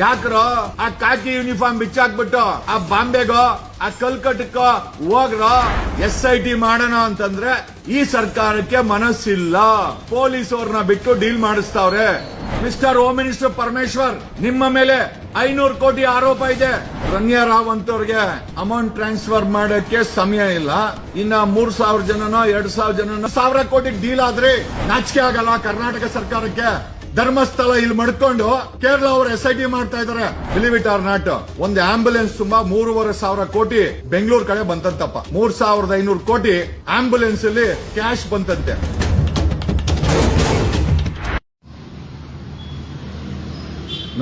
ಯಾಕ್ರೋ ಆ ಕಾಕಿ ಯೂನಿಫಾರ್ಮ್ ಬಿಚ್ಚಾಕ್ಬಿಟ್ಟು ಆ ಬಾಂಬೆಗೋ, ಆ ಕಲ್ಕಟ್ಟಕ್ಕೋ ಹೋಗ್ರ ಎಸ್ ಐ ಟಿ ಮಾಡೋಣ ಅಂತಂದ್ರೆ ಈ ಸರ್ಕಾರಕ್ಕೆ ಮನಸ್ಸಿಲ್ಲ. ಪೊಲೀಸ್ ಅವ್ರನ್ನ ಬಿಟ್ಟು ಡೀಲ್ ಮಾಡಿಸ್ತಾವ್ರೆ. ಮಿಸ್ಟರ್ ಹೋಮ್ ಮಿನಿಸ್ಟರ್ ಪರಮೇಶ್ವರ್, ನಿಮ್ಮ ಮೇಲೆ ಐನೂರು ಕೋಟಿ ಆರೋಪ ಇದೆ. ರಮ್ಯಾ ರಾವ್ ಅಂತವ್ರಿಗೆ ಅಮೌಂಟ್ ಟ್ರಾನ್ಸ್ಫರ್ ಮಾಡಕ್ಕೆ ಸಮಯ ಇಲ್ಲ. ಇನ್ನ ಮೂರ್ ಸಾವಿರ ಜನನೋ, ಎರಡ್ ಸಾವಿರ ಜನನೋ, ಸಾವಿರ ಕೋಟಿ ಡೀಲ್ ಆದ್ರೆ ನಾಚಿಕೆ ಆಗಲ್ಲ ಕರ್ನಾಟಕ ಸರ್ಕಾರಕ್ಕೆ. ಧರ್ಮಸ್ಥಳ ಇಲ್ಲಿ ಮಡ್ಕೊಂಡು ಕೇರಳ ಅವರು ಎಸ್ ಐ ಟಿ ಮಾಡ್ತಾ ಇದಾರೆ. ಬಿಲಿವ್ ಇಟ್ ಆರ್ ನಾಟ್ ಒಂದು ಆಂಬುಲೆನ್ಸ್ ತುಂಬಾ ಮೂರುವರೆ ಸಾವಿರ ಕೋಟಿ ಬೆಂಗಳೂರು ಕಡೆ ಬಂತಂತಪ್ಪ. ಮೂರ್ ಸಾವಿರದ ಐನೂರು ಕೋಟಿ ಆಂಬುಲೆನ್ಸ್ ಅಲ್ಲಿ ಕ್ಯಾಶ್ ಬಂತಂತೆ.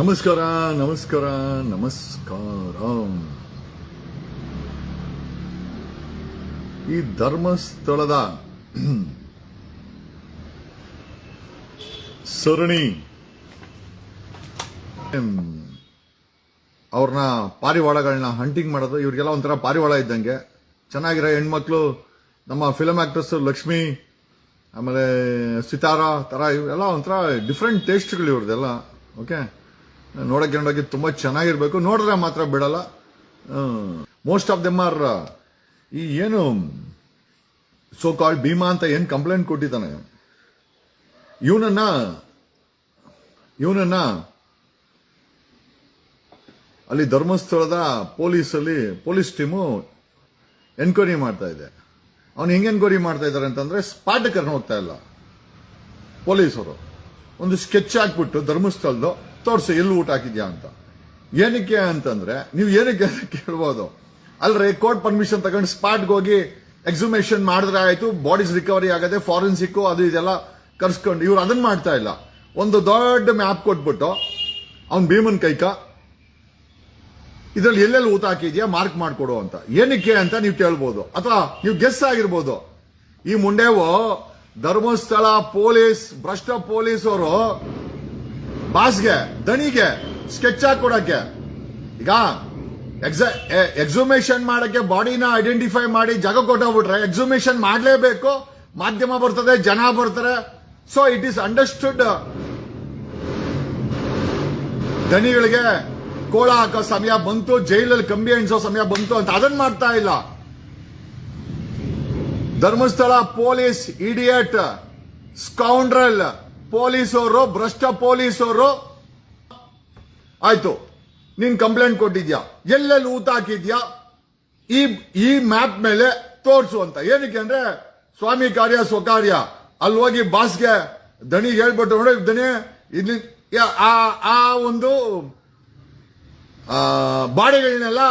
ನಮಸ್ಕಾರ ನಮಸ್ಕಾರ ನಮಸ್ಕಾರ. ಈ ಧರ್ಮಸ್ಥಳದ ಸರಣಿ. ಅವ್ರನ್ನ ಪಾರಿವಾಳಗಳನ್ನ ಹಂಟಿಂಗ್ ಮಾಡೋದು, ಇವ್ರಿಗೆಲ್ಲ ಒಂಥರ ಪಾರಿವಾಳ ಇದ್ದಂಗೆ. ಚೆನ್ನಾಗಿರೋ ಹೆಣ್ಮಕ್ಳು, ನಮ್ಮ ಫಿಲಮ್ ಆಕ್ಟ್ರೆಸ್ ಲಕ್ಷ್ಮಿ, ಆಮೇಲೆ ಸಿತಾರ, ತರ, ಇವೆಲ್ಲ ಒಂಥರ ಡಿಫ್ರೆಂಟ್ ಟೇಸ್ಟ್ಗಳು ಇವ್ರದ್ದೆಲ್ಲ. ಓಕೆ ನೋಡಕ್ಕೆ ನೋಡೋಕೆ ತುಂಬ ಚೆನ್ನಾಗಿರ್ಬೇಕು. ನೋಡಿದ್ರೆ ಮಾತ್ರ ಬಿಡಲ್ಲ. ಮೋಸ್ಟ್ ಆಫ್ ದೆಮ್ ಆರ್ ಈ ಏನು ಸೋ ಕಾಲ್ಡ್ ಭೀಮಾ ಅಂತ ಏನು ಕಂಪ್ಲೇಂಟ್ ಕೊಟ್ಟಿದ್ದಾನೆ? ಇವನನ್ನ ಇವನನ್ನ ಅಲ್ಲಿ ಧರ್ಮಸ್ಥಳದ ಪೊಲೀಸಲ್ಲಿ, ಪೊಲೀಸ್ ಟೀಮು ಎನ್ಕ್ವೈರಿ ಮಾಡ್ತಾ ಇದೆ. ಅವನು ಹೆಂಗೆ ಎನ್ಕ್ವೈರಿ ಮಾಡ್ತಾ ಇದ್ದಾರೆ ಅಂತಂದ್ರೆ ಸ್ಪಾಟ್ ಕರ್ಕೊಂಡು ಹೋಗ್ತಾ ಇಲ್ಲ. ಪೊಲೀಸರು. ಒಂದು ಸ್ಕೆಚ್ ಹಾಕ್ಬಿಟ್ಟು ಧರ್ಮಸ್ಥಳದ್ದು, ತೋರಿಸಿ, ಎಲ್ಲಿ ಊಟ ಹಾಕಿದ್ಯಾ ಅಂತ. ಏನಕ್ಕೆ ಅಂತಂದ್ರೆ, ನೀವು ಏನಕ್ಕೆ ಅಂತ ಕೇಳ್ಬೋದು. ಅಲ್ರಿ ಕೋರ್ಟ್ ಪರ್ಮಿಷನ್ ತಗೊಂಡು ಸ್ಪಾಟ್ಗೆ ಹೋಗಿ ಎಕ್ಸಿಮೇಷನ್ ಮಾಡಿದ್ರೆ ಆಯ್ತು, ಬಾಡೀಸ್ ರಿಕವರಿ ಆಗದೆ ಫಾರೆನ್ಸಿಕ್ ಅದು ಇದೆಲ್ಲ ಕರ್ಸ್ಕೊಂಡು, ಇವ್ರು ಅದನ್ನ ಮಾಡ್ತಾ ಇಲ್ಲ. ಒಂದು ದೊಡ್ಡ ಮ್ಯಾಪ್ ಕೊಟ್ಬಿಟ್ಟು ಅವ್ನು ಭೀಮನ್ ಕೈಕ, ಇದ್ರಲ್ಲಿ ಎಲ್ಲೆಲ್ಲಿ ಊತ ಹಾಕಿದ್ಯಾ ಮಾರ್ಕ್ ಮಾಡಿಕೊಡು ಅಂತ. ಏನಕ್ಕೆ ಅಂತ ನೀವು ಕೇಳ್ಬೋದು. ಅಥವಾ ನೀವು ಗೆಸ್ ಆಗಿರ್ಬೋದು. ಈ ಮುಂಡೇವು ಧರ್ಮಸ್ಥಳ ಪೊಲೀಸ್, ಭ್ರಷ್ಟ ಪೊಲೀಸ್ ಅವರು ಬಾಸ್ಗೆ, ದಣಿಗೆ ಸ್ಕೆಚ್ ಹಾಕೊಡಕ್ಕೆ. ಈಗ ಎಕ್ಸುಮೇಷನ್ ಮಾಡಕ್ಕೆ ಬಾಡಿನ ಐಡೆಂಟಿಫೈ ಮಾಡಿ ಜಾಗ ಕೊಟ್ಟೋಗ್ಬಿಟ್ರೆ ಎಕ್ಸುಮೇಷನ್ ಮಾಡಲೇಬೇಕು. ಮಾಧ್ಯಮ ಬರ್ತದೆ, ಜನ ಬರ್ತಾರೆ. ಸೊ ಇಟ್ ಈಸ್ ಅಂಡರ್ಸ್ಟುಡ್ ದಣಿಗಳಿಗೆ ಕೋಳ ಹಾಕೋ ಸಮಯ ಬಂತು, ಜೈಲಲ್ಲಿ ಕಂಬಿ ಎಣಿಸೋ ಸಮಯ ಬಂತು ಅಂತ ಅದನ್ನ ಮಾಡ್ತಾ ಇಲ್ಲ. ಧರ್ಮಸ್ಥಳ ಪೊಲೀಸ್ ಇಡಿಯಟ್, ಸ್ಕೌಂಡ್ರಲ್ ಪೊಲೀಸವರು ಭ್ರಷ್ಟ ಪೊಲೀಸವರು ಆಯ್ತು, ನೀನ್ ಕಂಪ್ಲೇಂಟ್ ಕೊಟ್ಟಿದ್ಯಾ? ಎಲ್ಲೆಲ್ಲಿ ಊತ ಹಾಕಿದ್ಯಾ? ಈ ಈ ಮ್ಯಾಪ್ ಮೇಲೆ ತೋರಿಸು ಅಂತ. ಏನಕ್ಕೆ ಅಂದ್ರೆ, ಸ್ವಾಮಿ ಕಾರ್ಯ ಸ್ವಕಾರ್ಯ. ಅಲ್ಲಿ ಹೋಗಿ ಬಾಸ್ಗೆ ದಣಿಗೆ ಹೇಳ್ಬಿಟ್ಟು ನೋಡಿ ದಣಿ ಇಲ್ಲಿ ಆ ಒಂದು ಬಾಡಿಗಳನ್ನೆಲ್ಲ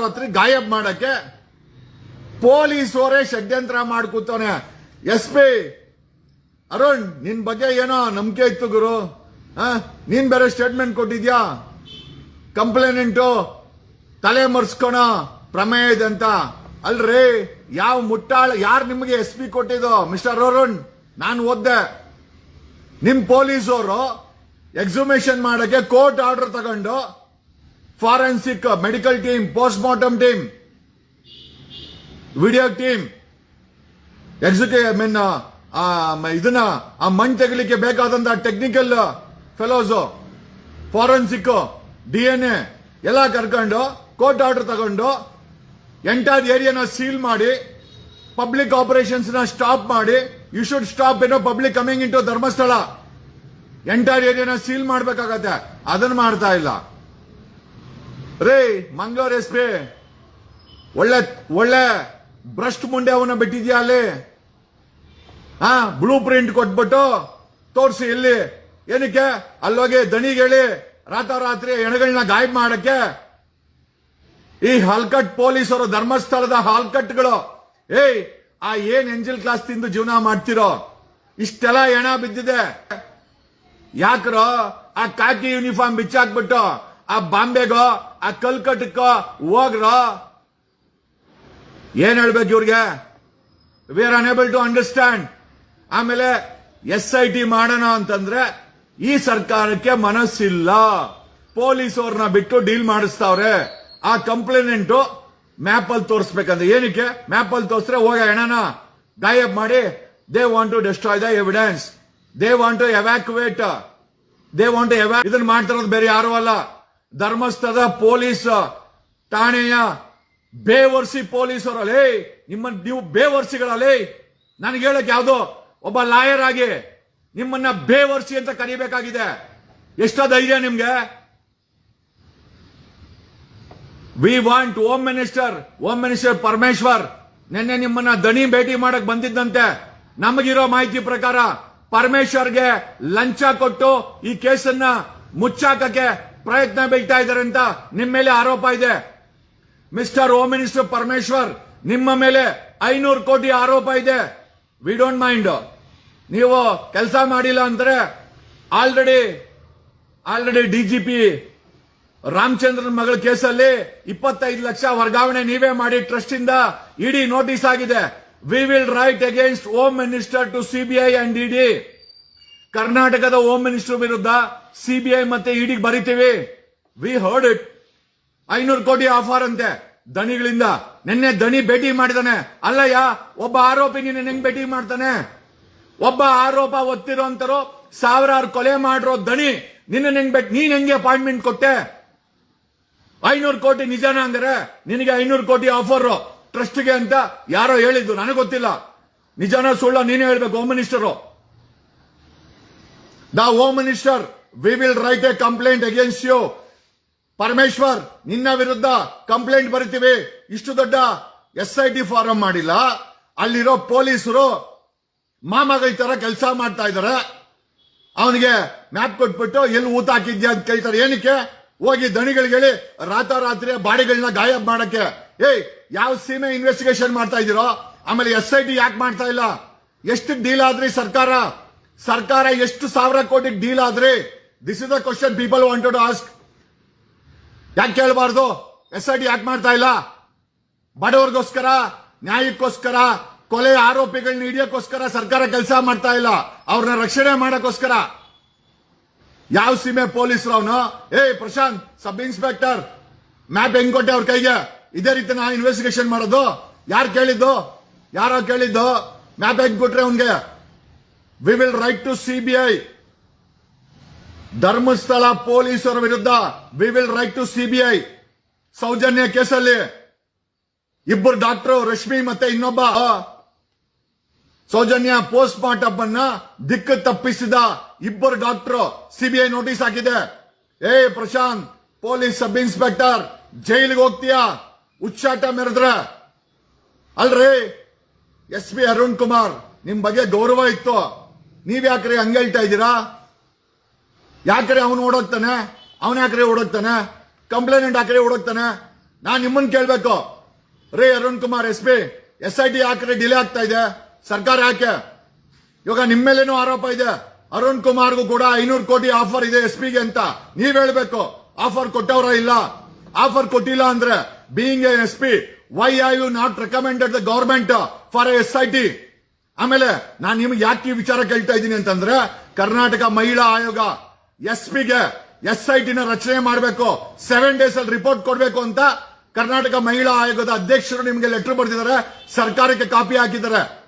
ರಾತ್ರಿ ಗಾಯಬ್ ಮಾಡಕ್ಕೆ ಪೊಲೀಸೋರೇ ಷಡ್ಯಂತ್ರ ಮಾಡ್ಕೂತಾನೆ ಎಸ್ ಪಿ, ಅರುಣ್, ನಿನ್ ಬಗ್ಗೆ ಏನೋ ನಂಬಿಕೆ ಇತ್ತು ಗುರು? ನೀನ್ ಬೇರೆ ಸ್ಟೇಟ್ಮೆಂಟ್ ಕೊಟ್ಟಿದ್ಯಾ? ಕಂಪ್ಲೇನೆಂಟು. ತಲೆ ಮರ್ಸ್ಕೋಣ, ಪ್ರಮೇಯ ಇದೆ ಅಂತ. ಅಲ್ರಿ, ಯಾವ ಮುಟ್ಟಾಳ, ಯಾರು ನಿಮಗೆ ಎಸ್ ಪಿ ಕೊಟ್ಟಿದ್ದು? ಮಿಸ್ಟರ್ ಅರುಣ್, ನಾನು ಓದ್ದೆ. ನಿಮ್ ಪೊಲೀಸರು ಎಕ್ಸುಮೇಷನ್ ಮಾಡಕ್ಕೆ ಕೋರ್ಟ್ ಆರ್ಡರ್ ತಗೊಂಡು forensic medical team post mortem team video team execute I mean ಇದನ್ನ, ಆ ಮಣ್ಣು ತೆಗಿಲಿಕ್ಕೆ ಬೇಕಾದಂತ technical fellows forensic D N A ಎಲ್ಲ ಕರ್ಕೊಂಡು ಕೋರ್ಟ್ ಆರ್ಡರ್ ತಗೊಂಡು ಎಂಟೈರ್ ಏರಿಯಾನ ಸೀಲ್ ಮಾಡಿ ಪಬ್ಲಿಕ್ ಆಪರೇಷನ್ಸ್ನ ಸ್ಟಾಪ್ ಮಾಡಿ ಯು ಶುಡ್ ಸ್ಟಾಪ್ ಏನೋ public coming into Dharmasthala. Entire ಏರಿಯಾನ seal ಮಾಡ್ಬೇಕಾಗತ್ತೆ. ಅದನ್ನ ಮಾಡ್ತಾ ಇಲ್ಲ. ರೇ ಮಂಗಳೂರು ಎಸ್ ಪಿ ಒಳ್ಳೆ ಒಳ್ಳೆ ಭ್ರಷ್ಟ್ ಮುಂಡೆ ಅವನ್ನ ಬಿಟ್ಟಿದ್ಯಾ ಅಲ್ಲಿ? ಹಾ ಬ್ಲೂ ಪ್ರಿಂಟ್ ಕೊಟ್ಬಿಟ್ಟು ತೋರಿಸಿ ಇಲ್ಲಿ. ಏನಕ್ಕೆ? ಅಲ್ಲೋಗಿ ದಣಿಗೇಳಿ ಹೇಳಿ ರಾತ್ರೋರಾತ್ರಿ ಹೆಣಗಳನ್ನ ಗಾಯಬ್ ಮಾಡಕ್ಕೆ. ಈ ಹಾಲ್ಕಟ್ ಪೊಲೀಸರು ಧರ್ಮಸ್ಥಳದ ಹಾಲ್ಕಟ್ಗಳು. ಏಯ್, ಆ ಏನ್ ಎಂಜಿಲ್ ಕ್ಲಾಸ್ ತಿಂದು ಜೀವನ ಮಾಡ್ತಿರೋ? ಇಷ್ಟೆಲ್ಲ ಎಣ ಬಿದ್ದಿದೆ. ಯಾಕ್ರೋ ಆ ಕಾಕಿ ಯೂನಿಫಾರ್ಮ್ ಬಿಚ್ಚಾಕ್ಬಿಟ್ಟು ಆ ಬಾಂಬೆಗೋ, ಆ ಕಲ್ಕಟ್ಟಕ್ಕೋ ಹೋಗ್ರೋ? ಏನ್ ಹೇಳ್ಬೇಕು ಇವ್ರಿಗೆ? We are unable to understand ಆಮೇಲೆ ಎಸ್ ಐ ಟಿ ಮಾಡೋಣ ಅಂತಂದ್ರೆ ಈ ಸರ್ಕಾರಕ್ಕೆ ಮನಸ್ಸಿಲ್ಲ. ಪೊಲೀಸ್ ಅವ್ರನ್ನ ಬಿಟ್ಟು ಡೀಲ್ ಮಾಡಿಸ್ತಾವ್ರೆ. ಆ ಕಂಪ್ಲೇನೆಂಟು ಮ್ಯಾಪ್ ಅಲ್ಲಿ ತೋರಿಸ್ಬೇಕಂದ್ರೆ. ಏನಕ್ಕೆ? ಮ್ಯಾಪ್ ಅಲ್ಲಿ ತೋರಿಸ್ರೆ ಹೋಗ ಹೆಣನ ಗಾಯಬ್ ಮಾಡಿ they want to destroy the evidence they want to evacuate they want ಇದನ್ನ ಮಾಡ್ತಿರೋದು ಬೇರೆ ಯಾರು ಅಲ್ಲ. ಧರ್ಮಸ್ಥಳದ ಪೊಲೀಸ್, ಠಾಣೆಯ ಬೇವರ್ಸಿ ಪೊಲೀಸರಲ್ಲಿ. ನಿಮ್ಮ, ನೀವು ಬೇವರ್ಸಿಗಳಲ್ಲಿ. ನನಗೆ ಹೇಳಕ್ ಯಾವ್ದು ಒಬ್ಬ ಲಾಯರ್ ಆಗಿ ನಿಮ್ಮನ್ನ ಬೇವರ್ಸಿ ಅಂತ ಕರಿಬೇಕಾಗಿದೆ. ಎಷ್ಟೋ ಧೈರ್ಯ ನಿಮ್ಗೆ. We want home minister home minister Parameshwar ನಿನ್ನೆ ನಿಮ್ಮನ್ನ ದಣಿ ಭೇಟಿ ಮಾಡಕ್ ಬಂದಿದ್ದಂತೆ. ನಮಗಿರೋ ಮಾಹಿತಿ ಪ್ರಕಾರ ಪರಮೇಶ್ವರ್ಗೆ ಲಂಚ ಕೊಟ್ಟು ಈ ಕೇಸನ್ನ ಮುಚ್ಚಾಕಕ್ಕೆ ಪ್ರಯತ್ನ ಬೀಳ್ತಾ ಇದ್ದಾರೆ ಅಂತ ನಿಮ್ಮ ಮೇಲೆ ಆರೋಪ ಇದೆ. ಮಿಸ್ಟರ್ ಹೋಮ್ ಮಿನಿಸ್ಟರ್ ಪರಮೇಶ್ವರ್, ನಿಮ್ಮ ಮೇಲೆ ಐನೂರು ಕೋಟಿ ಆರೋಪ ಇದೆ. ವಿ ಡೋಂಟ್ ಮೈಂಡ್ ನೀವು ಕೆಲಸ ಮಾಡಿಲ್ಲ ಅಂದ್ರೆ ಆಲ್ರೆಡಿ ಆಲ್ರೆಡಿ ಡಿಜಿಪಿ ರಾಮಚಂದ್ರನ್ ಮಗಳ ಕೇಸಲ್ಲಿ ಇಪ್ಪತ್ತೈದು ಲಕ್ಷ ವರ್ಗಾವಣೆ ನೀವೇ ಮಾಡಿ ಟ್ರಸ್ಟ್ ಇಂದ ಇಡಿ ನೋಟಿಸ್ ಆಗಿದೆ. We will write against home minister to CBI and ED ಕರ್ನಾಟಕದ ಹೋಮ್ ಮಿನಿಸ್ಟರ್ ವಿರುದ್ಧ ಸಿಬಿಐ ಮತ್ತೆ ಇಡಿಗೆ ಬರಿತೀವಿ. ವಿ ಹರ್ಡ್ ಇಟ್ ಐನೂರು ಕೋಟಿ ಆಫರ್ ಅಂತೆ ದಣಿಗಳಿಂದ. ನಿನ್ನೆ ದಣಿ ಭೇಟಿ ಮಾಡಿದಾನೆ. ಅಲ್ಲಯ್ಯ, ಒಬ್ಬ ಆರೋಪಿ ನಿನ್ನ ಹೆಂಗ್ ಭೇಟಿ ಮಾಡ್ತಾನೆ. ಒಬ್ಬ ಆರೋಪ ಒತ್ತಿರೋಂತರು ಸಾವಿರಾರು ಕೊಲೆ ಮಾಡಿರೋ ದಣಿ ನಿನ್ನ ಹೆಂಗ್ ಭೇಟಿ ನೀನ್ ಹೆಂಗೆ ಅಪಾಯಿಂಟ್ಮೆಂಟ್ ಕೊಟ್ಟೆ? ಐನೂರು ಕೋಟಿ ನಿಜಾನ ಅಂದ್ರೆ ನಿನಗೆ ಐನೂರು ಕೋಟಿ ಆಫರ್ ಟ್ರಸ್ಟ್ಗೆ ಅಂತ ಯಾರೋ ಹೇಳಿದ್ದು, ನನಗೆ ಗೊತ್ತಿಲ್ಲ. ನಿಜಾನ ಸುಳ್ಳ ನೀನೇ ಹೇಳ್ಬೇಕು home minister the home minister we will write a complaint against you Parameshwar, ನಿನ್ನ ವಿರುದ್ಧ ಕಂಪ್ಲೇಂಟ್ ಬರಿತೀವಿ. ಇಷ್ಟು ದೊಡ್ಡ ಎಸ್ ಐ ಟಿ ಫಾರಂ ಮಾಡಿಲ್ಲ. ಅಲ್ಲಿರೋ ಪೊಲೀಸರು ಮಾಮಗಳ ತರ ಕೆಲಸ ಮಾಡ್ತಾ ಇದಾರೆ. ಅವನಿಗೆ ಮ್ಯಾಪ್ ಕೊಟ್ಬಿಟ್ಟು, ಎಲ್ಲಿ ಊತ ಹಾಕಿದ್ಯಾ ಅಂತ ಕೇಳ್ತಾರೆ. ಏನಕ್ಕೆ? ಹೋಗಿ ದಣಿಗಳಿಗೆ ಹೇಳಿ ರಾತ್ರಿ ಬಾಡಿಗಳನ್ನ ಗಾಯಬ್ ಮಾಡಕ್ಕೆ. ಏಯ್, ಯಾವ ಸೀಮೆ ಇನ್ವೆಸ್ಟಿಗೇಷನ್ ಮಾಡ್ತಾ ಇದೀರೋ ಆಮೇಲೆ ಎಸ್ ಐ ಟಿ ಯಾಕೆ ಮಾಡ್ತಾ ಇಲ್ಲ? ಎಷ್ಟು ಡೀಲ್ ಆದ್ರಿ ಸರ್ಕಾರ? ಸರ್ಕಾರ ಎಷ್ಟು ಸಾವಿರ ಕೋಟಿ ಡೀಲ್ ಆದ್ರಿ? This is the question people wanted ask ಯಾಕೆ ಕೇಳಬಾರ್ದು? ಎಸ್ ಐ ಟಿ ಯಾಕೆ ಮಾಡ್ತಾ ಇಲ್ಲ? ಬಡವರಿಗೋಸ್ಕರ, ನ್ಯಾಯಕ್ಕೋಸ್ಕರ, ಕೊಲೆ ಆರೋಪಿಗಳನ್ನ ಹಿಡಿಯೋಕ್ಕೋಸ್ಕರ ಸರ್ಕಾರ ಕೆಲಸ ಮಾಡ್ತಾ ಇಲ್ಲ. ಅವ್ರನ್ನ ರಕ್ಷಣೆ ಮಾಡೋಕ್ಕೋಸ್ಕರ. ಯಾವ ಸೀಮೆ ಪೊಲೀಸರು ಅವನು? ಏಯ್, ಪ್ರಶಾಂತ್, ಸಬ್ ಇನ್ಸ್ಪೆಕ್ಟರ್. ಮ್ಯಾಪ್ ಹೆಂಗ್ ಕೊಟ್ಟೆ ಅವ್ರ ಕೈಗೆ? ಇದೇ ರೀತಿ ನಾ ಇನ್ವೆಸ್ಟಿಗೇಷನ್ ಮಾಡೋದು. ಯಾರು ಕೇಳಿದ್ದು? ಯಾರೋ ಕೇಳಿದ್ದು? ಮ್ಯಾಪ್ ಹೆಂಗ್ ಕೊಟ್ರೆ ಅವನ್ಗೆ? We will write to CBI Dharmasthala ಪೊಲೀಸರ ವಿರುದ್ಧ we will write to CBI Soujanya ಕೇಸಲ್ಲಿ ಇಬ್ಬರು ಡಾಕ್ಟರ್ ರಶ್ಮಿ ಮತ್ತೆ ಇನ್ನೊಬ್ಬ ಸೌಜನ್ಯ ಪೋಸ್ಟ್ ಮಾರ್ಟಮ್ ಅನ್ನ ದಿಕ್ಕು ತಪ್ಪಿಸಿದ ಇಬ್ಬರು ಡಾಕ್ಟರ್ ಸಿಬಿಐ ನೋಟಿಸ್ ಹಾಕಿದೆ. ಏ ಪ್ರಶಾಂತ್, ಪೊಲೀಸ್ ಸಬ್ ಇನ್ಸ್ಪೆಕ್ಟರ್, ಜೈಲಿಗೆ ಹೋಗ್ತೀಯಾ? ಉಚ್ಚಾಟ ಮೆರೆದ್ರ. ಅಲ್ರಿ ಎಸ್ ಪಿ ಅರುಣ್ ಕುಮಾರ್, ನಿಮ್ ಬಗ್ಗೆ ಗೌರವ ಇತ್ತು. ನೀವ್ ಯಾಕ್ರಿ ಹಂಗ ಹೇಳ್ತಾ ಇದ್ದೀರಾ? ಯಾಕ್ರೆ ಅವನು ಓಡೋಗ್ತಾನೆ? ಅವನ ಯಾಕ್ರೆ ಓಡೋಗ್ತಾನೆ? ಕಂಪ್ಲೇಂಟ್ ಯಾಕ್ರೆ ಓಡೋಗ್ತಾನೆ? ನಾನು ನಿಮ್ಮನ್ನ ಕೇಳ್ಬೇಕು. ರೇ, Arun Kumar S P S I T ಯಾಕ್ರೆ delay ಆಗ್ತಾ ಇದೆ? ಸರ್ಕಾರ ಯಾಕೆ? ಇವಾಗ ನಿಮ್ಮ ಮೇಲೇನೂ ಆರೋಪ ಇದೆ. ಅರುಣ್ ಕುಮಾರ್ಗೂ ಕೂಡ ಐನೂರು ಕೋಟಿ ಆಫರ್ ಇದೆ ಎಸ್ ಪಿಗೆ ಅಂತ. ನೀವ್ ಹೇಳ್ಬೇಕು. ಆಫರ್ ಕೊಟ್ಟವರ ಇಲ್ಲ? ಆಫರ್ ಕೊಟ್ಟಿಲ್ಲ ಅಂದ್ರೆ being a S P why are you not recommended the government for S I T ಆಮೇಲೆ ನಾನು ನಿಮ್ಗೆ ಯಾಕೆ ಈ ವಿಚಾರ ಕೇಳ್ತಾ ಇದ್ದೀನಿ ಅಂತಂದ್ರೆ, ಕರ್ನಾಟಕ ಮಹಿಳಾ ಆಯೋಗ ಎಸ್ ಪಿಗೆ ಎಸ್ ಐ ಟಿನ ರಚನೆ ಮಾಡಬೇಕು ಸೆವೆನ್ ಡೇಸ್ ಅಲ್ಲಿ ರಿಪೋರ್ಟ್ ಕೊಡಬೇಕು ಅಂತ ಕರ್ನಾಟಕ ಮಹಿಳಾ ಆಯೋಗದ ಅಧ್ಯಕ್ಷರು ನಿಮಗೆ ಲೆಟರ್ ಬರೆದಿದ್ದಾರೆ, ಸರ್ಕಾರಕ್ಕೆ ಕಾಪಿ ಹಾಕಿದ್ದಾರೆ.